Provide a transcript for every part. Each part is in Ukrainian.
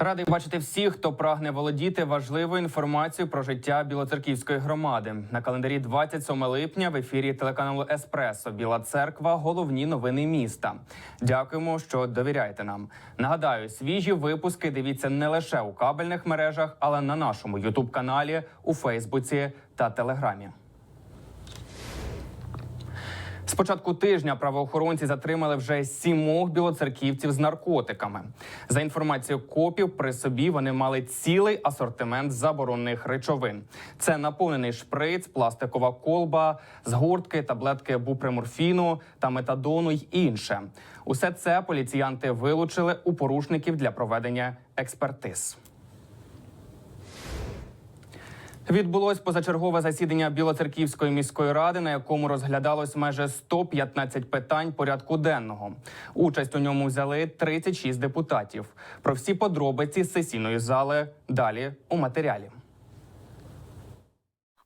Радий бачити всіх, хто прагне володіти важливою інформацією про життя Білоцерківської громади. На календарі 27 липня в ефірі телеканалу Еспресо Біла Церква. Головні новини міста. Дякуємо, що довіряєте нам. Нагадаю, свіжі випуски дивіться не лише у кабельних мережах, але на нашому Ютуб каналі, у Фейсбуці та Телеграмі. З початку тижня правоохоронці затримали вже сімох білоцерківців з наркотиками. За інформацією копів, при собі вони мали цілий асортимент заборонених речовин. Це наповнений шприц, пластикова колба, згортки, таблетки бупреморфіну та метадону й інше. Усе це поліціянти вилучили у порушників для проведення експертиз. Відбулось позачергове засідання Білоцерківської міської ради, на якому розглядалось майже 115 питань порядку денного. Участь у ньому взяли 36 депутатів. Про всі подробиці з сесійної зали далі у матеріалі.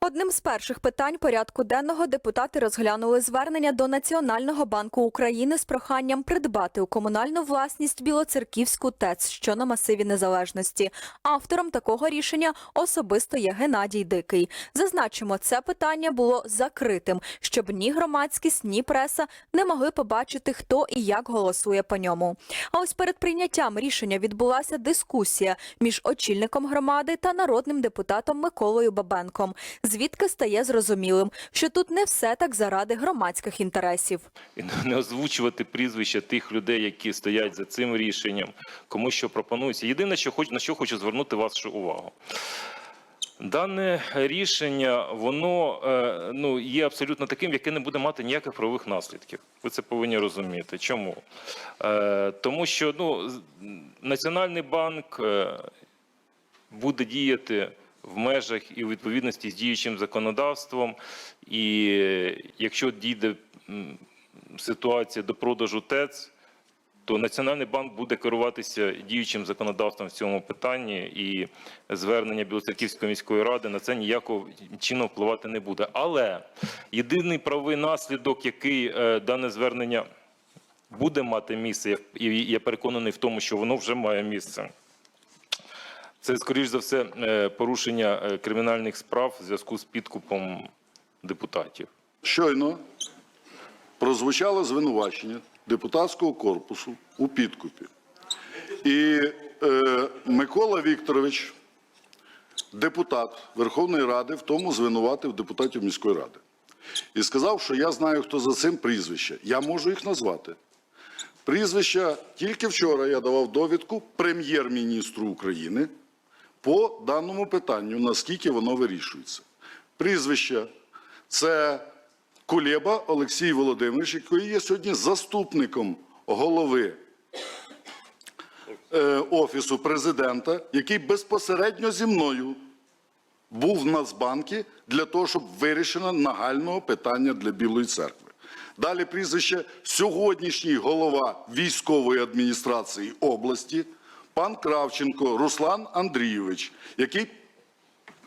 Одним з перших питань порядку денного депутати розглянули звернення до Національного банку України з проханням придбати у комунальну власність Білоцерківську ТЕЦ, що на масиві незалежності. Автором такого рішення особисто є Геннадій Дикий. Зазначимо, це питання було закритим, щоб ні громадськість, ні преса не могли побачити, хто і як голосує по ньому. А ось перед прийняттям рішення відбулася дискусія між очільником громади та народним депутатом Миколою Бабенком. Звідки стає зрозумілим, що тут не все так заради громадських інтересів. і не озвучувати прізвища тих людей, які стоять за цим рішенням, кому що пропонується. Єдине, що хоч, на що хочу звернути вашу увагу. Дане рішення, воно е, ну, є абсолютно таким, яке не буде мати ніяких правових наслідків. Ви це повинні розуміти. Чому? Е, тому що ну, Національний банк е, буде діяти в межах і у відповідності з діючим законодавством. І якщо дійде ситуація до продажу ТЕЦ, то Національний банк буде керуватися діючим законодавством в цьому питанні, і звернення Білоцерківської міської ради на це ніякого чином впливати не буде. Але єдиний правовий наслідок, який е, дане звернення буде мати місце, і я переконаний в тому, що воно вже має місце. Це, скоріш за все, е, порушення е, кримінальних справ в зв'язку з підкупом депутатів. Щойно прозвучало звинувачення депутатського корпусу у підкупі. І е, Микола Вікторович, депутат Верховної Ради, в тому звинуватив депутатів міської ради. І сказав, що я знаю, хто за цим прізвище. Я можу їх назвати. Прізвища тільки вчора я давав довідку прем'єр-міністру України по даному питанню, наскільки воно вирішується. Прізвище це Кулеба Олексій Володимирович, який є сьогодні заступником голови е, Офісу президента, який безпосередньо зі мною був в Нацбанкі для того, щоб вирішено нагального питання для Білої церкви. Далі прізвище сьогоднішній голова військової адміністрації області, пан Кравченко Руслан Андрійович, який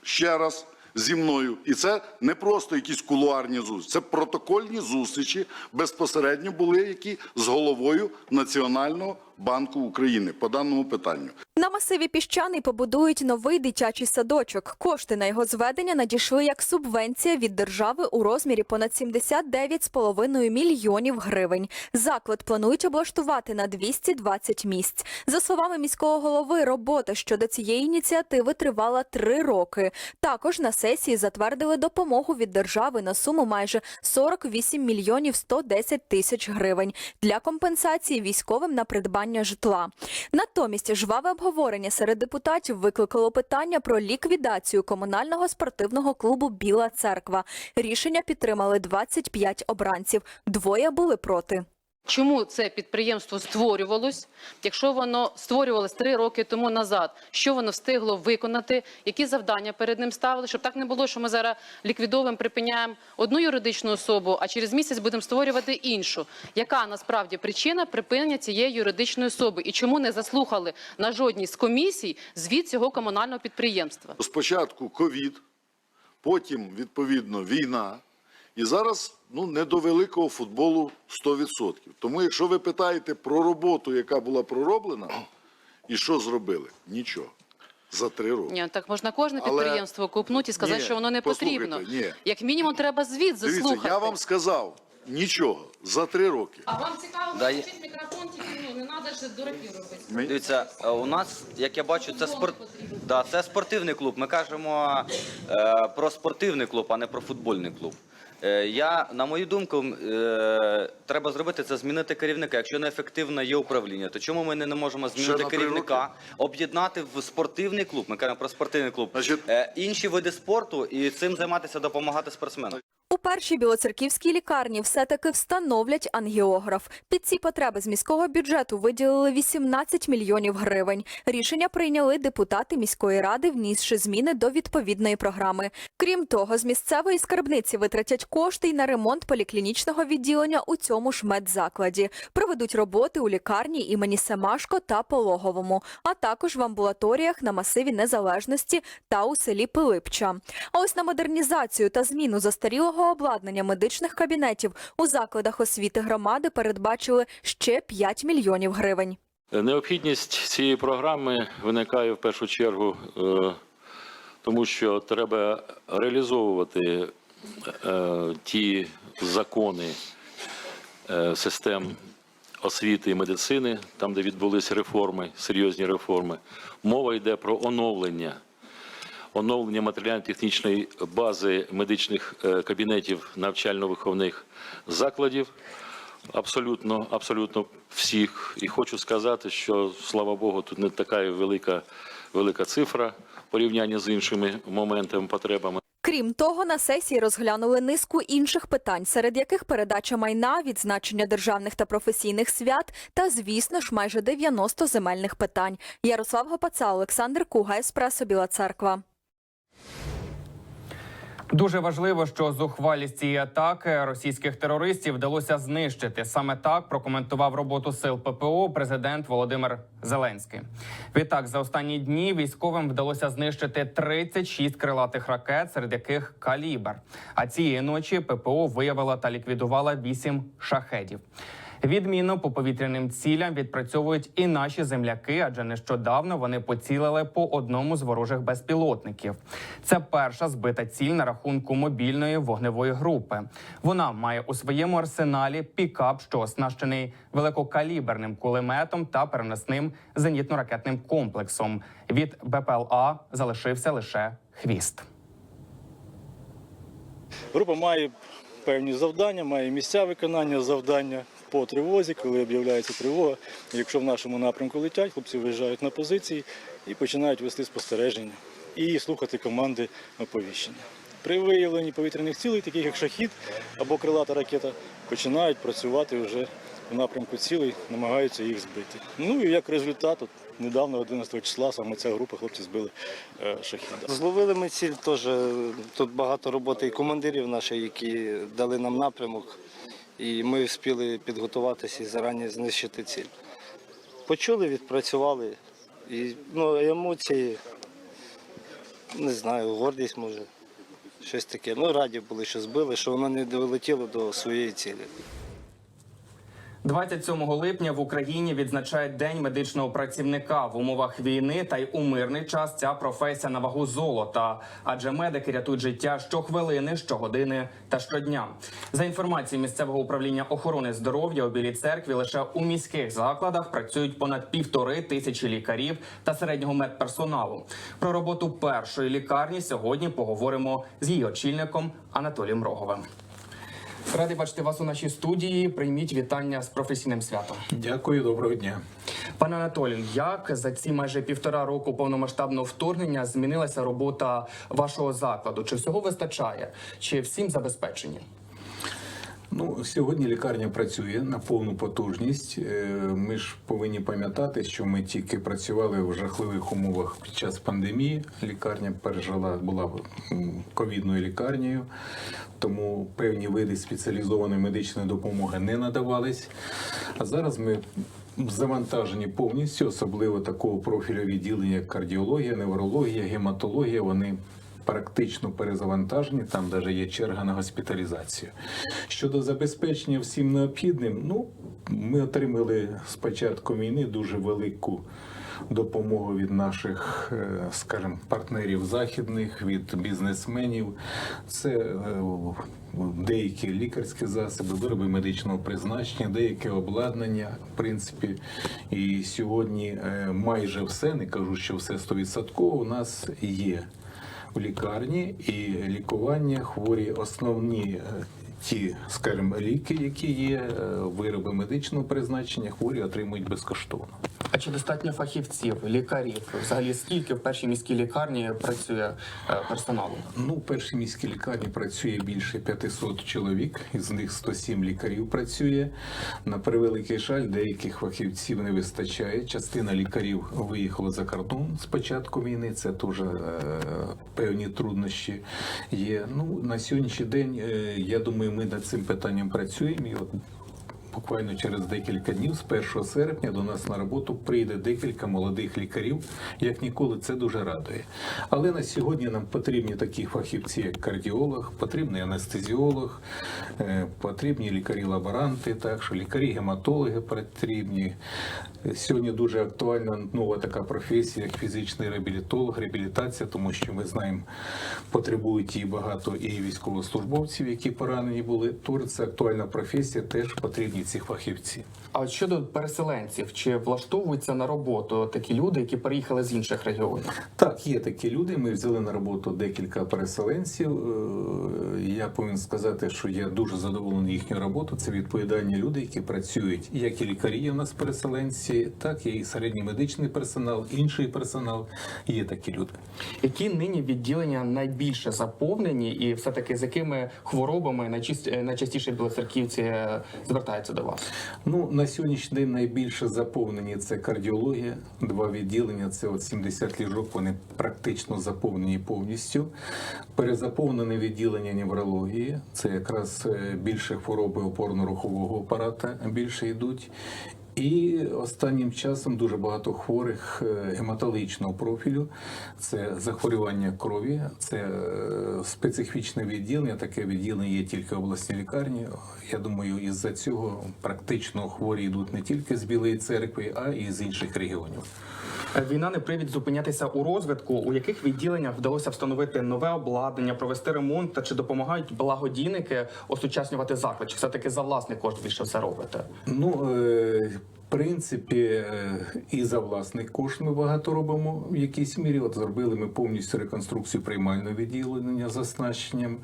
ще раз зі мною. І це не просто якісь кулуарні зустрічі, це протокольні зустрічі безпосередньо були які з головою Національного банку України по даному питанню. На масиві піщаний побудують новий дитячий садочок. Кошти на його зведення надійшли як субвенція від держави у розмірі понад 79,5 мільйонів гривень. Заклад планують облаштувати на 220 місць. За словами міського голови, робота щодо цієї ініціативи тривала три роки. Також на сесії затвердили допомогу від держави на суму майже 48 мільйонів 110 тисяч гривень для компенсації військовим на придбання житла. Натомість жваве обговорення серед депутатів викликало питання про ліквідацію комунального спортивного клубу Біла церква. Рішення підтримали 25 обранців. Двоє були проти. Чому це підприємство створювалось, якщо воно створювалось три роки тому назад? Що воно встигло виконати? Які завдання перед ним ставили? Щоб так не було, що ми зараз ліквідовуємо, припиняємо одну юридичну особу, а через місяць будемо створювати іншу. Яка насправді причина припинення цієї юридичної особи? І чому не заслухали на жодній з комісій звіт цього комунального підприємства? Спочатку ковід, потім, відповідно, війна. І зараз ну, не до великого футболу 100%. Тому, якщо ви питаєте про роботу, яка була пророблена, І що зробили? Нічого. За три роки. Ні, так можна кожне Але- підприємство купнути і сказати, Ні, що воно не потрібно. ні. Як мінімум, треба звіт Дивіться, заслухати. я вам сказав, нічого. За три роки. А вам цікаво Да, мікрофон, тільки ну, не треба ж дураків робити. Ми- Дивіться, е, у нас, як я бачу, це спорт. Да, це спортивний клуб. Ми кажемо е, про спортивний клуб, а не про футбольний клуб. Е, я, на мою думку, е, треба зробити це змінити керівника. Якщо неефективне є управління, то чому ми не, не можемо змінити керівника, об'єднати в спортивний клуб? Ми кажемо про спортивний клуб. Значить- Е, інші види спорту і цим займатися, допомагати спортсменам. У першій білоцерківській лікарні все-таки встановлять ангіограф. Під ці потреби з міського бюджету виділили 18 мільйонів гривень. Рішення прийняли депутати міської ради, внісши зміни до відповідної програми. Крім того, з місцевої скарбниці витратять кошти й на ремонт поліклінічного відділення у цьому ж медзакладі. Проведуть роботи у лікарні імені Семашко та Пологовому, а також в амбулаторіях на масиві Незалежності та у селі Пилипча. А ось на модернізацію та зміну застарілого обладнання медичних кабінетів у закладах освіти громади передбачили ще 5 мільйонів гривень. Необхідність цієї програми виникає в першу чергу, е, тому що треба реалізовувати е, ті закони е, систем освіти і медицини, там, де відбулися реформи, серйозні реформи. Мова йде про оновлення. Оновлення матеріально-технічної бази медичних е, кабінетів навчально-виховних закладів абсолютно, абсолютно всіх. І хочу сказати, що слава Богу, тут не така велика, велика цифра в порівнянні з іншими моментами, потребами. Крім того, на сесії розглянули низку інших питань, серед яких передача майна, відзначення державних та професійних свят та, звісно ж, майже 90 земельних питань. Ярослав Гопаца, Олександр Куга, Еспресо, Біла Церква. Дуже важливо, що зухвалість цієї атаки російських терористів вдалося знищити. Саме так прокоментував роботу сил ППО президент Володимир Зеленський. Відтак, за останні дні військовим вдалося знищити 36 крилатих ракет, серед яких калібр. А цієї ночі ППО виявила та ліквідувала 8 шахедів. Відмінно по повітряним цілям відпрацьовують і наші земляки, адже нещодавно вони поцілили по одному з ворожих безпілотників. Це перша збита ціль на рахунку мобільної вогневої групи. Вона має у своєму арсеналі пікап, що оснащений великокаліберним кулеметом та переносним зенітно-ракетним комплексом. Від БПЛА залишився лише хвіст. Група має певні завдання, має місця виконання завдання по тривозі, коли об'являється тривога. Якщо в нашому напрямку летять, хлопці виїжджають на позиції і починають вести спостереження і слухати команди оповіщення. При виявленні повітряних цілей, таких як шахід або крилата ракета, починають працювати вже в напрямку цілей, намагаються їх збити. Ну і як результат, от недавно, 11 числа, саме ця група хлопці збили е, шахіда. Зловили ми ціль теж. Тут багато роботи і командирів наших, які дали нам напрямок, і ми встигли підготуватися і зарані знищити ціль. Почули, відпрацювали. І ну, емоції, не знаю, гордість може, щось таке. Ну, раді були, що збили, що воно не долетіло до своєї цілі. 27 липня в Україні відзначають День медичного працівника в умовах війни та й у мирний час ця професія на вагу золота, адже медики рятують життя щохвилини, щогодини та щодня. За інформацією місцевого управління охорони здоров'я у Білій церкві, лише у міських закладах працюють понад півтори тисячі лікарів та середнього медперсоналу. Про роботу першої лікарні сьогодні поговоримо з її очільником Анатолієм Роговим. Радий бачити вас у нашій студії. Прийміть вітання з професійним святом. Дякую, доброго дня. Пане Анатолію, як за ці майже півтора року повномасштабного вторгнення змінилася робота вашого закладу? Чи всього вистачає? Чи всім забезпечені? Ну, сьогодні лікарня працює на повну потужність. Е, Ми ж повинні пам'ятати, що ми тільки працювали в жахливих умовах під час пандемії. Лікарня пережила була ковідною лікарнею, тому певні види спеціалізованої медичної допомоги не надавались. А зараз ми завантажені повністю, особливо такого профілю відділення, як кардіологія, неврологія, гематологія. Вони практично перезавантажені, там навіть є черга на госпіталізацію. Щодо забезпечення всім необхідним, ну ми отримали з початку війни дуже велику допомогу від наших, е, скажімо, партнерів західних, від бізнесменів. Це е, деякі лікарські засоби, вироби медичного призначення, деяке обладнання, в принципі. І сьогодні е, майже все, не кажу, що все 100% у нас є в лікарні і лікування хворі основні. Ті, скажімо, ліки, які є, е, вироби медичного призначення, хворі отримують безкоштовно. А чи достатньо фахівців, лікарів? Взагалі скільки в першій міській лікарні працює е, персоналу? Ну, в першій міській лікарні працює більше 500 чоловік, із них 107 лікарів працює. На превеликий жаль, деяких фахівців не вистачає. Частина лікарів виїхала за кордон з початку війни. Це теж е, певні труднощі є. Ну, на сьогоднішній день, я думаю, ми над цим питанням працюємо. І от Буквально через декілька днів, з 1 серпня, до нас на роботу прийде декілька молодих лікарів. Як ніколи, це дуже радує. Але на сьогодні нам потрібні такі фахівці, як кардіолог, потрібний анестезіолог, е, потрібні лікарі-лаборанти, так що лікарі-гематологи потрібні. Сьогодні дуже актуальна нова така професія, як фізичний реабілітолог, реабілітація, тому що ми знаємо, потребують і багато і військовослужбовців, які поранені були. Тож це актуальна професія, теж потрібні ці фахівці. А щодо переселенців, чи влаштовуються на роботу такі люди, які переїхали з інших регіонів? Так, є такі люди. Ми взяли на роботу декілька переселенців. Е, Я повинен сказати, що я дуже задоволений їхньою роботою. Це відповідальні люди, які працюють як і лікарі у нас переселенці, так і середній медичний персонал, інший персонал. Є такі люди. Які нині відділення найбільше заповнені, і все таки з якими хворобами найчаст- найчастіше білоцерківці е, звертаються до вас? Ну на сьогоднішній день найбільше заповнені це кардіологія. Два відділення це от 70 ліжок. Вони практично заповнені повністю. Перезаповнене відділення неврології. Це якраз е, більше хвороби опорно-рухового апарата більше йдуть. І останнім часом дуже багато хворих е, гематологічного профілю. Це захворювання крові, це е, специфічне відділення. Таке відділення є тільки в обласній лікарні. Я думаю, із-за цього практично хворі йдуть не тільки з Білої церкви, а і з інших регіонів. Е, Війна не привід зупинятися у розвитку. У яких відділеннях вдалося встановити нове обладнання, провести ремонт та чи допомагають благодійники осучаснювати заклад? Чи все таки за власний кошт більше все робите? Ну, принципі, е, і за власний кошт ми багато робимо в якійсь мірі. От зробили ми повністю реконструкцію приймального відділення з оснащенням.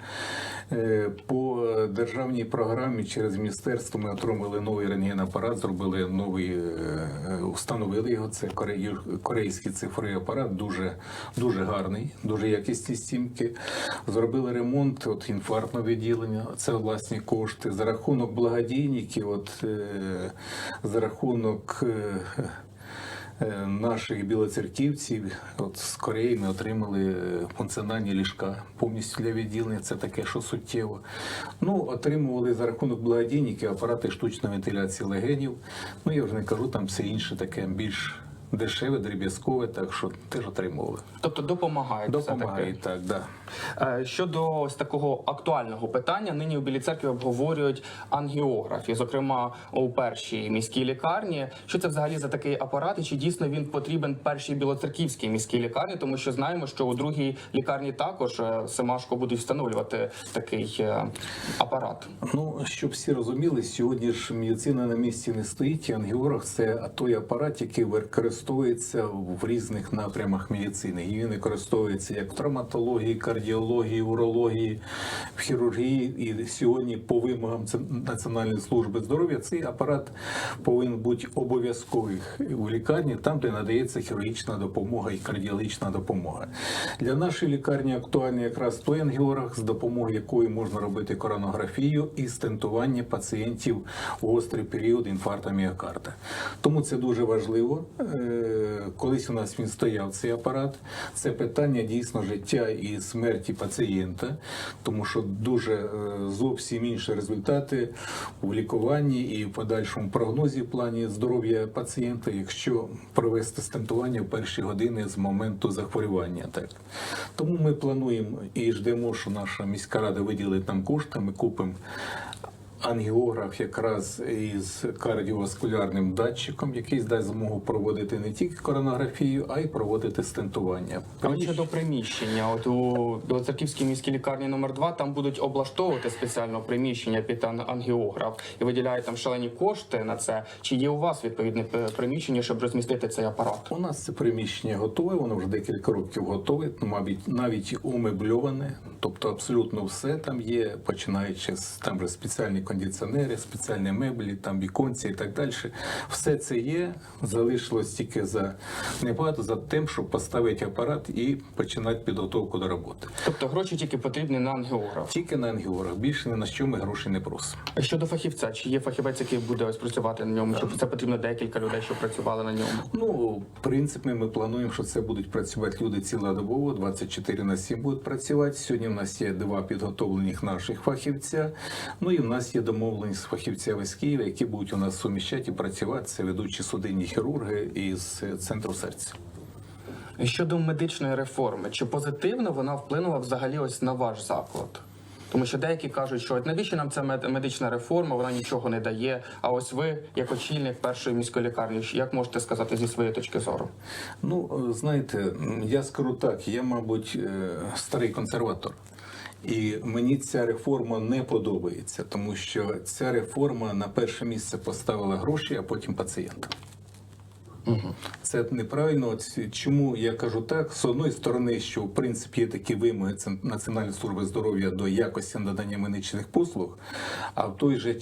Е, По державній програмі через міністерство ми отримали новий рентген-апарат, зробили новий, е, установили його. Це корейський цифровий апарат, дуже, дуже гарний, дуже якісні стімки. Зробили ремонт от інфарктного відділення, це власні кошти. За рахунок благодійників, от е, за рахунок. Е, е, Наших білоцерківців от з Кореї ми отримали е, функціональні ліжка повністю для відділення. Це таке, що суттєво. Ну, отримували за рахунок благодійників апарати штучної вентиляції легенів. Ну я вже не кажу, там все інше таке більш дешеве, дріб'язкове, так що теж отримували. Тобто допомагають, Допомагають, все так, да. Е, Щодо ось такого актуального питання, нині у Білій церкві обговорюють ангіографі, зокрема у першій міській лікарні. Що це взагалі за такий апарат, і чи дійсно він потрібен першій білоцерківській міській лікарні? Тому що знаємо, що у другій лікарні також е, Семашко будуть встановлювати такий е, апарат. Ну, щоб всі розуміли, сьогодні ж медицина на місці не стоїть. і Ангіограф – це той апарат, який використовується в різних напрямах медицини. І він використовується як в травматології, кардіології, урології, в хірургії. І сьогодні, по вимогам Національної служби здоров'я, цей апарат повинен бути обов'язковий у лікарні, там, де надається хірургічна допомога і кардіологічна допомога. Для нашої лікарні актуальний якраз той ангіограф, з допомогою якої можна робити коронографію і стентування пацієнтів в гострий період інфаркту міокарда. Тому це дуже важливо. Колись у нас він стояв цей апарат. Це питання дійсно життя і смерті пацієнта, тому що дуже е, зовсім інші результати в лікуванні і в подальшому прогнозі в плані здоров'я пацієнта, якщо провести стентування в перші години з моменту захворювання. Так тому ми плануємо і ждемо, що наша міська рада виділить нам кошти. Ми купимо ангіограф якраз із кардіоваскулярним датчиком, який дасть змогу проводити не тільки коронографію, а й проводити стентування. Але щодо приміщення, от у Білоцерківській міській лікарні номер 2 там будуть облаштовувати спеціально приміщення під ангіограф і виділяють там шалені кошти на це. Чи є у вас відповідне е, приміщення, щоб розмістити цей апарат? У нас це приміщення готове, воно вже декілька років готове, мабуть, навіть умебльоване, тобто абсолютно все там є, починаючи з там вже спеціальні кондиціонери, спеціальні меблі, там віконці і так далі. Все це є. Залишилось тільки за небагато за тим, щоб поставити апарат і починати підготовку до роботи. Тобто гроші тільки потрібні на ангіограф. Тільки на ангіорах, більше ні на що ми грошей не просимо. Щодо фахівця, чи є фахівець, який буде ось працювати на ньому? Чи це потрібно декілька людей, щоб працювали на ньому? Ну, в принципі, ми плануємо, що це будуть працювати люди цілодобово, 24 на 7 будуть працювати. Сьогодні в нас є два підготовлених наших фахівця. Ну і в нас є домовленість з фахівцями з Києва, які будуть у нас суміщати і працювати. Це ведучі судинні хірурги із центру серця. Щодо медичної реформи, чи позитивно вона вплинула взагалі ось на ваш заклад? Тому що деякі кажуть, що навіщо нам ця медична реформа, вона нічого не дає. А ось ви, як очільник першої міської лікарні, як можете сказати зі своєї точки зору? Ну, е, знаєте, я скажу так, я, мабуть, е, старий консерватор. І мені ця реформа не подобається, тому що ця реформа на перше місце поставила гроші, а потім пацієнта. Це неправильно. Чому я кажу так? З одної сторони, що в принципі є такі вимоги Національної служби здоров'я до якості надання медичних послуг, а в той же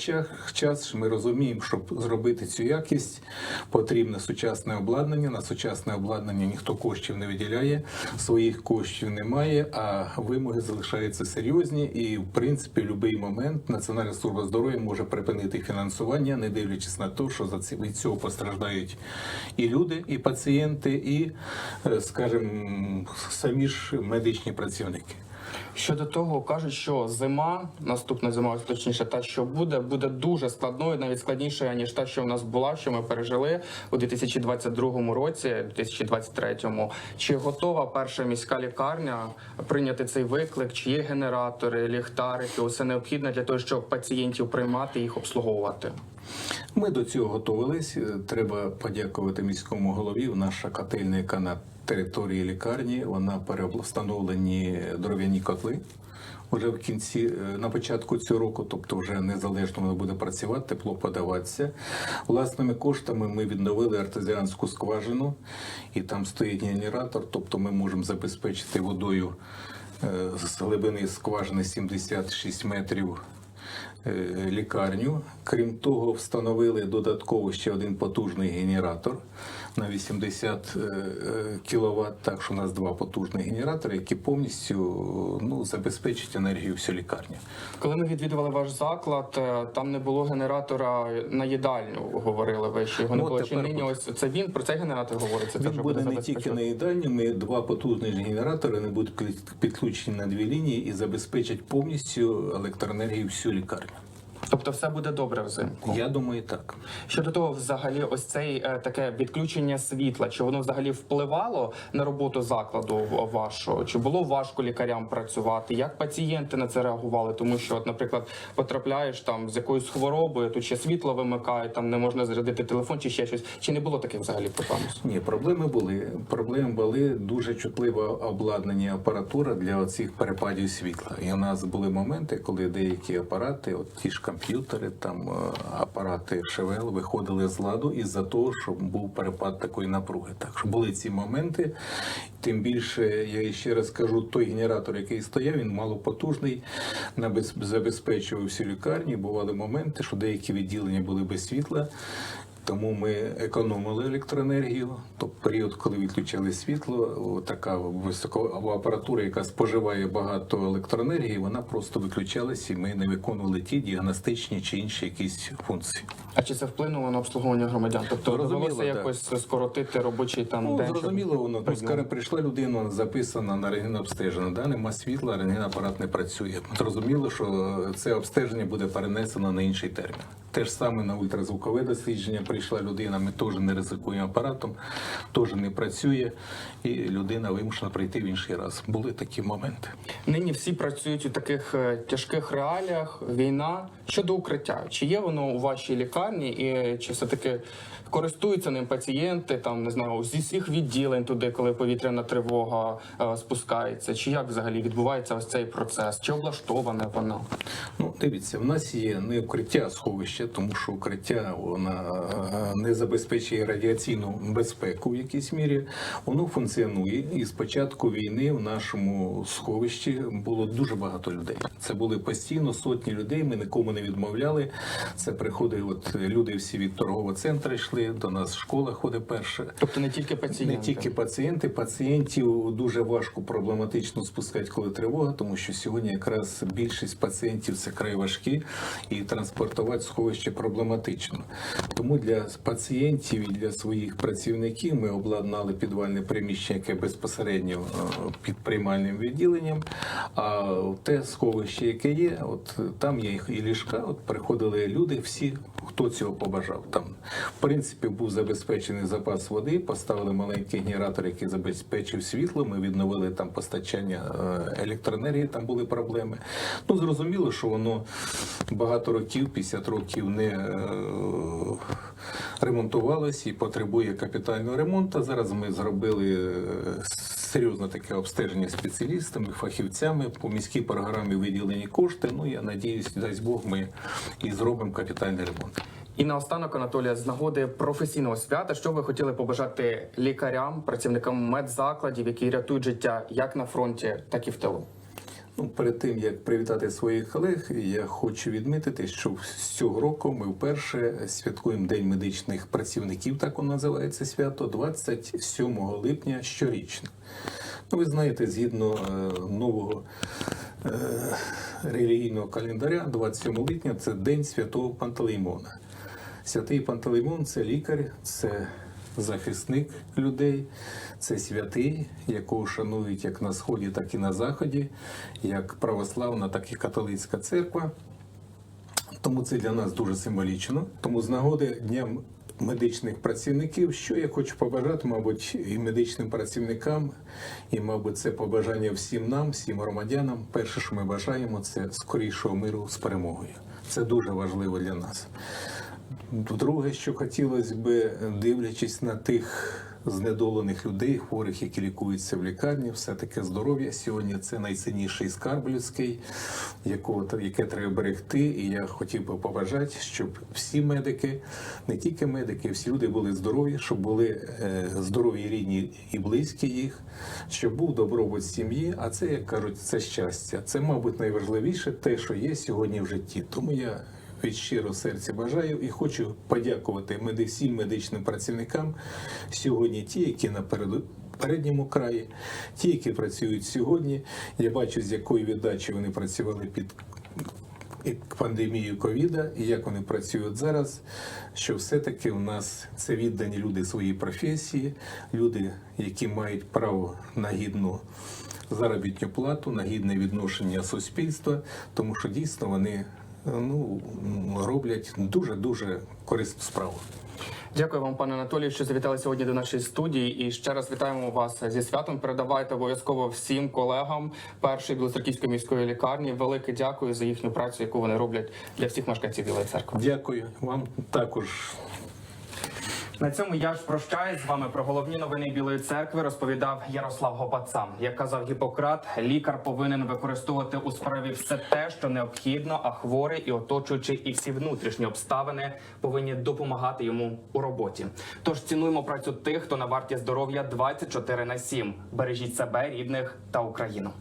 час, ми розуміємо, щоб зробити цю якість, потрібне сучасне обладнання. На сучасне обладнання ніхто коштів не виділяє, своїх коштів немає, а вимоги залишаються серйозні. І в принципі, в будь-який момент Національна служба здоров'я може припинити фінансування, не дивлячись на те, що за від цього постраждають і люди, і пацієнти, і, е, скажімо, самі ж медичні працівники. Щодо того, кажуть, що зима, наступна зима, точніше, та що буде, буде дуже складною, навіть складнішою ніж та, що в нас була, що ми пережили у 2022 році, 2023. Чи готова перша міська лікарня прийняти цей виклик? Чи є генератори, ліхтарики? Усе необхідне для того, щоб пацієнтів приймати і їх обслуговувати? Ми до цього готувались. Е, Треба подякувати міському голові. Наша котельня, яка на території лікарні, вона переобстановлені дров'яні котли. Уже в кінці, е, на початку цього року, тобто вже незалежно воно буде працювати, тепло подаватися. Власними коштами ми відновили артезіанську скважину, і там стоїть генератор, тобто ми можемо забезпечити водою е, з глибини скважини 76 метрів лікарню. Крім того, встановили додатково ще один потужний генератор на 80 кВт. Так що у нас два потужні генератори, які повністю ну, забезпечать енергію всю лікарню. Коли ми відвідували ваш заклад, е, там не було генератора на їдальню. Говорили ви, що його не Ну, було. Чи нині ось це він про цей генератор говориться? Це Він вже буде не тільки на їдальню, ми два потужні генератори вони будуть під- підключені на дві лінії і забезпечать повністю електроенергію всю лікарню. Тобто все буде добре взимку. Я думаю, так. Щодо того, взагалі, ось цей е, таке відключення світла, чи воно взагалі впливало на роботу закладу вашого? Чи було важко лікарям працювати? Як пацієнти на це реагували? Тому що, от, наприклад, потрапляєш там з якоюсь хворобою, тут ще світло вимикають, там не можна зарядити телефон чи ще щось. Чи не було таких взагалі проблем? Ні, проблеми були. Проблеми були дуже чутливе обладнання апаратура для оцих перепадів світла. І у нас були моменти, коли деякі апарати, от ті ж комп'ютери, там е, апарати ШВЛ виходили з ладу із-за того, що був перепад такої напруги. Так що були ці моменти. Тим більше, я ще раз кажу, той генератор, який стояв, він малопотужний, забезпечував всі лікарні. Бували моменти, що деякі відділення були без світла. Тому ми економили електроенергію. Тобто період, коли відключали світло, така високова апаратура, яка споживає багато електроенергії, вона просто виключалася, і ми не виконували ті діагностичні чи інші якісь функції. А чи це вплинуло на обслуговування громадян? Тобто Зрозуміло, довелося так. якось скоротити робочий там Ну, день? щоб зрозуміло, воно прийом? скажімо, прийшла людина, записана на рентген обстеження, да, нема світла, рентген апарат не працює. Зрозуміло, що це обстеження буде перенесено на інший термін. Те ж саме на ультразвукове дослідження прийшла людина, ми теж не ризикуємо апаратом, теж не працює, і людина вимушена прийти в інший раз. Були такі моменти. Нині всі працюють у таких е, тяжких реаліях. Війна щодо укриття. Чи є воно у вашій лікарні, і чи все таки користуються ним пацієнти? Там не знаю, зі всіх відділень туди, коли повітряна тривога е, спускається? Чи як взагалі відбувається ось цей процес? Чи облаштоване воно? Ну, дивіться, в нас є не укриття, сховище, тому що укриття вона е, не забезпечує радіаційну безпеку в якійсь мірі. Воно функціонує. І з початку війни в нашому сховищі було дуже багато людей. Це були постійно сотні людей. Ми нікому не відмовляли. Це приходили от люди всі від торгового центру йшли. До нас школа ходить перша. Тобто не тільки пацієнти? Не тільки пацієнти, пацієнтів дуже важко проблематично спускати, коли тривога, тому що сьогодні якраз більшість пацієнтів це край важкі і транспортувати сховище проблематично. Тому для пацієнтів і для своїх працівників ми обладнали підвальне приміщення, яке безпосередньо е, під приймальним відділенням. А те сховище, яке є, от там є і ліжка. От приходили люди, всі, хто цього побажав. Там, в принципі, був забезпечений запас води, поставили маленький генератор, який забезпечив світло. Ми відновили там постачання е, електроенергії, там були проблеми. Ну, зрозуміло, що воно багато років, 50 років не е, ремонтувалось і потребує капітального ремонту. Зараз ми зробили е, серйозне таке обстеження спеціалістами, фахівцями по міській програмі виділені кошти. Ну я надіюсь, дасть Бог, ми і зробимо капітальний ремонт. І наостанок, Анатолія, з нагоди професійного свята, що ви хотіли побажати лікарям, працівникам медзакладів, які рятують життя як на фронті, так і в тилу? Ну, перед тим як привітати своїх колег, я хочу відмітити, що з цього року ми вперше святкуємо День медичних працівників, так воно називається свято, 27 липня щорічно. Ну, ви знаєте, згідно е, нового е, релігійного календаря, 27 липня це День святого Пантелеймона. Святий Пантелеймон це лікар, це захисник людей, це святий, якого шанують як на сході, так і на заході, як православна, так і католицька церква. Тому це для нас дуже символічно. Тому з нагоди Дня медичних працівників, що я хочу побажати, мабуть, і медичним працівникам, і, мабуть, це побажання всім нам, всім громадянам. Перше, що ми бажаємо, це скорішого миру з перемогою. Це дуже важливо для нас. Друге, що хотілося би, дивлячись на тих знедолених людей, хворих, які лікуються в лікарні, все таке здоров'я сьогодні це найцінніший скарб людський, якого яке треба берегти. І я хотів би побажати, щоб всі медики, не тільки медики, всі люди були здорові, щоб були е, здорові рідні і близькі їх, щоб був добробут сім'ї. А це, як кажуть, це щастя. Це, мабуть, найважливіше те, що є сьогодні в житті. Тому я від щиро серця бажаю і хочу подякувати всім медичним працівникам сьогодні, ті, які на передньому краї, ті, які працюють сьогодні. Я бачу, з якою віддачею вони працювали під і пандемією ковіда, і як вони працюють зараз, що все-таки у нас це віддані люди своїй професії, люди, які мають право на гідну заробітну плату, на гідне відношення суспільства, тому що дійсно вони ну, роблять дуже-дуже корисну справу. Дякую вам, пане Анатолію, що завітали сьогодні до нашої студії. І ще раз вітаємо вас зі святом. Передавайте обов'язково всім колегам першої Білоцерківської міської лікарні. Велике дякую за їхню працю, яку вони роблять для всіх мешканців Білої церкви. Дякую вам також. На цьому я ж прощаюсь з вами. Про головні новини Білої церкви розповідав Ярослав Гопаца. Як казав Гіппократ, лікар повинен використовувати у справі все те, що необхідно, а хворий і оточуючи, і всі внутрішні обставини повинні допомагати йому у роботі. Тож цінуємо працю тих, хто на варті здоров'я 24 на 7. Бережіть себе, рідних та Україну.